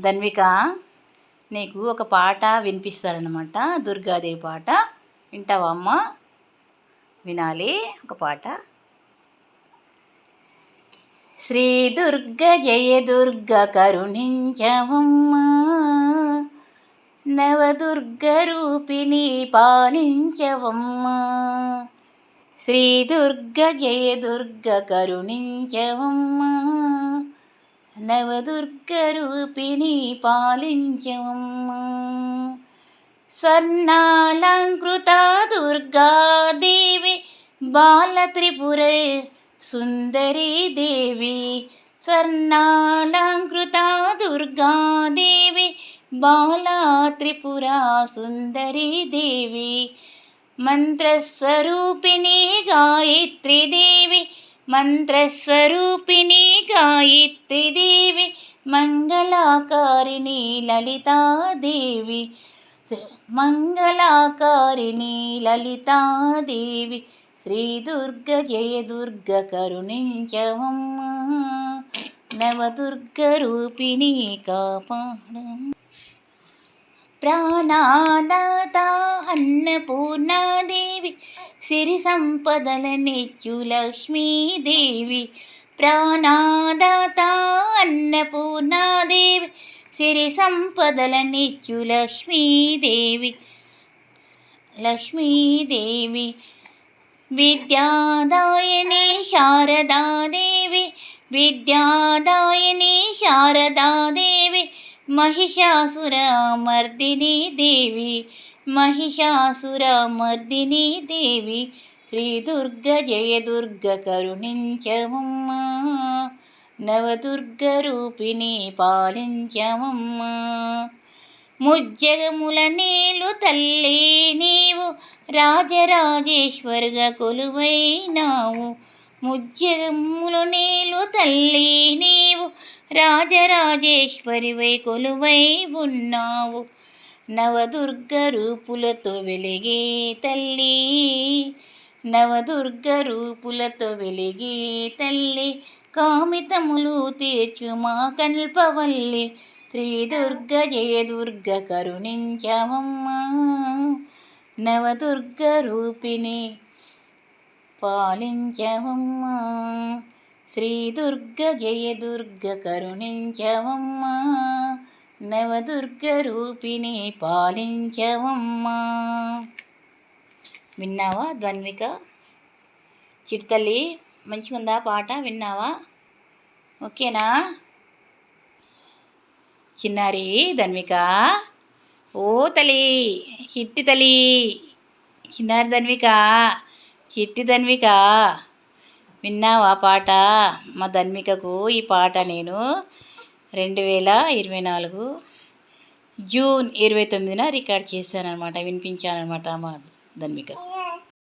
ధన్విక నీకు ఒక పాట వినిపిస్తారనమాట దుర్గాదేవి పాట. వింటావా అమ్మ? వినాలి ఒక పాట. శ్రీ దుర్గ జయ దుర్గ నవదుర్గ రూపిణి పాలించవమ్మా. శ్రీ దుర్గ జయ దుర్గ కరుణించవమ్మా. నవదుర్గరూపిణి పాలించమ్మ స్వర్ణాలంకృత దుర్గాదేవి బాలత్రిపుర సుందరీ దేవి. స్వర్ణాలంకృత దుర్గాదేవి బాలాత్రిపుర సుందరీ దేవి. మంత్రస్వరూపిణి గాయత్రి దేవి మంత్రస్వరూపిణి గాయత్రిదేవి మంగళాకారిణి లలితాదేవి మంగళాకారిణి లలితాదేవి శ్రీ దుర్గ జయ దుర్గ కరుణించవమ్మ నవదుర్గ రూపిణి కాపాడమ్మ. ప్రాణాదాత అన్నపూర్ణాదేవి సిరి సంపదల నెచ్చు లక్ష్మీదేవి. ప్రాణాదాత అన్నపూర్ణాదేవి సిరి సంపదల నెచ్చు లక్ష్మీదేవి. లక్ష్మీదేవి విద్యాదాయని శారదాదేవి విద్యాదాయని శారదాదేవి మహిషాసురమర్దిని దేవి మహిషాసురమర్దిని దేవి శ్రీ దుర్గ జయ దుర్గ కరుణించమమ్మ నవదుర్గ రూపిణి పాలించమమ్మ ముజ్జగముల నీలు తల్లి నీవు రాజరాజేశ్వరుగా కొలువైనావు ముజ్జగములు నీలు తల్లి నీవు రాజరాజేశ్వరివై కొలువై ఉన్నావు. నవదుర్గ రూపులతో వెలిగే తల్లి. నవదుర్గ రూపులతో వెలిగే తల్లి. కామితములు తీర్చు మా కల్పవల్లి. శ్రీ జయదుర్గ దుర్గ కరుణించవమ్మ. నవదుర్గ రూపిణి పాలించవమ్మ. శ్రీ దుర్గ జయ దుర్గ కరుణించవమ్మా. నవదుర్గ రూపిణి పాలించవమ్మా. విన్నావా ధ్వన్విక? చిరుతల్లి మంచిగా ఉందా పాట? విన్నావా? ఓకేనా? చిన్నారి ధన్విక. ఓ తల్లి చిట్టి తల్లి. చిన్నారి ధన్విక చిట్టి ధన్విక. విన్నావా పాట? మా ధన్మికకు ఈ పాట నేను రెండు వేల ఇరవై నాలుగు జూన్ ఇరవై తొమ్మిదిన రికార్డ్ చేశానమాట వినిపించానమాట మా ధన్మిక